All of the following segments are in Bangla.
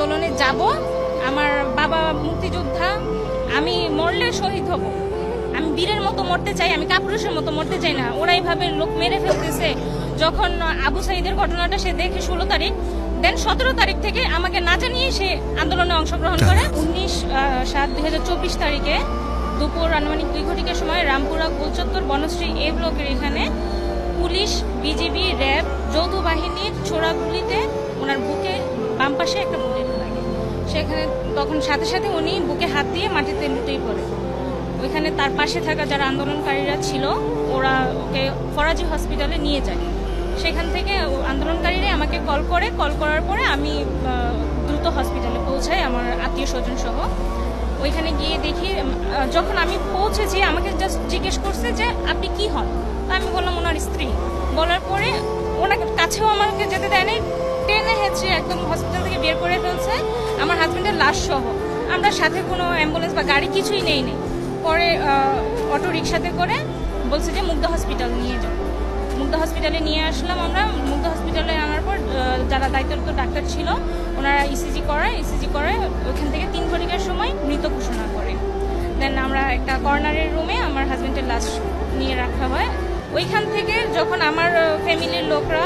আন্দোলনে যাব আমার বাবা মুক্তিযোদ্ধা আমি মরলে শহীদ হব। আমি বীরের মতো মরতে চাই আমি কাপুরুষের মতো মরতে চাই না। ওরা এইভাবে লোক মেরে ফেলতেছে। যখন আবু সাইদের ঘটনাটা সে দেখে ষোলো তারিখ দেন সতেরো তারিখ থেকে আমাকে না জানিয়ে সে আন্দোলনে অংশগ্রহণ করে। উনিশ সাত দুই হাজার চব্বিশ তারিখে দুপুর আনুমানিক দুই ঘটিকার সময় রামপুরা গোলচত্বর বনশ্রী এ ব্লকের এখানে পুলিশ বিজিবি র্যাব যৌথ বাহিনীর ছোড়া গুলিতে ওনার বুকে বাম পাশে একটা বুলেট লাগে। সেখানে তখন সাথে সাথে উনি বুকে হাত দিয়ে মাটিতে লুটেই পড়ে। ওইখানে তার পাশে থাকা যারা আন্দোলনকারীরা ছিল, ওরা ওকে ফরাজি হসপিটালে নিয়ে যায়। সেখান থেকে আন্দোলনকারীরা আমাকে কল করে, কল করার পরে আমি দ্রুত হসপিটালে পৌঁছাই আমার আত্মীয় স্বজন সহ। ওইখানে গিয়ে দেখি যখন আমি পৌঁছেছি, আমাকে জাস্ট জিজ্ঞেস করছে যে, আপনি কি হন? তা আমি বললাম, ওনার স্ত্রী। বলার পরে ওনাকে কাছেও আমাকে যেতে দেয়নি। টেনে হেঁচড়ে একদম হসপিটাল থেকে বের করে ফেলছে। আমার হাজব্যান্ডের লাশ সহ। আমরা সাথে কোনো অ্যাম্বুলেন্স বা গাড়ি কিছুই নেই নেই পরে অটো রিক্সাতে করে বলছে যে মুগ্ধা হসপিটাল নিয়ে যাও। মুগ্ধা হসপিটালে নিয়ে আসলাম আমরা। মুগ্ধা হসপিটালে আনার পর যারা দায়িত্বরত ডাক্তার ছিল, ওনারা ইসিজি করায়। ইসিজি করে ওখান থেকে তিন ঘটিকার সময় মৃত ঘোষণা করে। দেন আমরা একটা কর্নারের রুমে আমার হাজব্যান্ডের লাশ নিয়ে রাখা হয়। ওইখান থেকে যখন আমার ফ্যামিলির লোকরা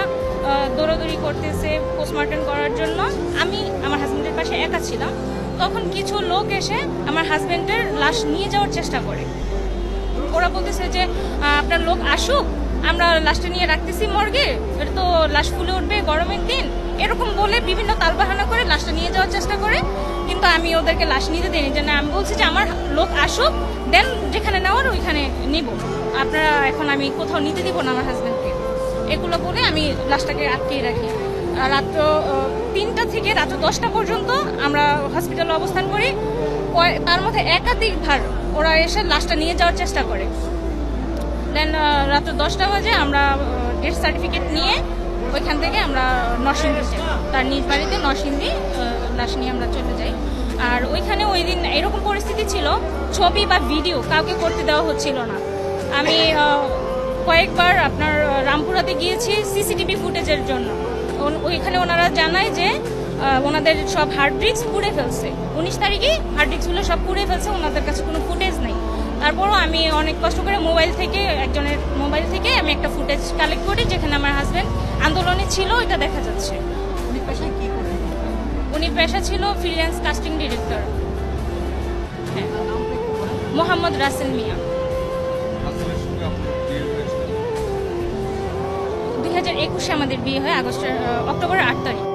দৌড়াদৌড়ি করতেছে পোস্টমর্টম করার জন্য, আমি আমার হাজব্যান্ডের পাশে একা ছিলাম, তখন কিছু লোক এসে আমার হাজব্যান্ডের লাশ নিয়ে যাওয়ার চেষ্টা করে। ওরা বলতেছে যে আপনার লোক আসুক, আমরা লাশটা নিয়ে রাখতেছি মর্গে এটা তো লাশ ফুলে উঠবে, গরমের দিন। এরকম বলে বিভিন্ন তালবাহানা করে লাশটা নিয়ে যাওয়ার চেষ্টা করে। আমি ওদেরকে লাশ নিতে দিইনি। যে না, আমি বলছি যে আমার লোক আসুক, দেন যেখানে নেওয়ার ওইখানে নিব। আপনারা এখন আমি কোথাও নিতে দিব না আমার হাজব্যান্ডকে এগুলো বলে আমি লাশটাকে আটকে রাখি। রাত্র তিনটা থেকে রাত্র দশটা পর্যন্ত আমরা হসপিটালে অবস্থান করি। তার মধ্যে একাধিকবার ওরা এসে লাশটা নিয়ে যাওয়ার চেষ্টা করে। দেন রাত্র দশটা বাজে আমরা ডেথ সার্টিফিকেট নিয়ে ওইখান থেকে আমরা নরসিংদী তার নিজ বাড়িতে নরসিংদী লাশ নিয়ে আমরা চলে যাই। আর ওইখানে ওই দিন এরকম পরিস্থিতি ছিল, ছবি বা ভিডিও কাউকে করতে দেওয়া হচ্ছিল না। আমি কয়েকবার আপনার রামপুরাতে গিয়েছি সিসিটিভি ফুটেজের জন্য। ওইখানে ওনারা জানায় যে ওনাদের সব হার্ড ডিস্ক পুড়ে ফেলছে। উনিশ তারিখে হার্ড ডিস্কগুলো সব পুড়ে ফেলছে, ওনাদের কাছে কোনো ফুটেজ নেই। তারপরও আমি অনেক কষ্ট করে মোবাইল থেকে, একজনের মোবাইল থেকে আমি একটা ফুটেজ কালেক্ট করি, যেখানে আমার হাজব্যান্ড আন্দোলনে ছিল এটা দেখা যাচ্ছে। পেশা ছিল freelance casting director Mohammad Rasel Mia. দুই হাজার একুশে আমাদের বিয়ে হয় আগস্টের অক্টোবর আট তারিখ।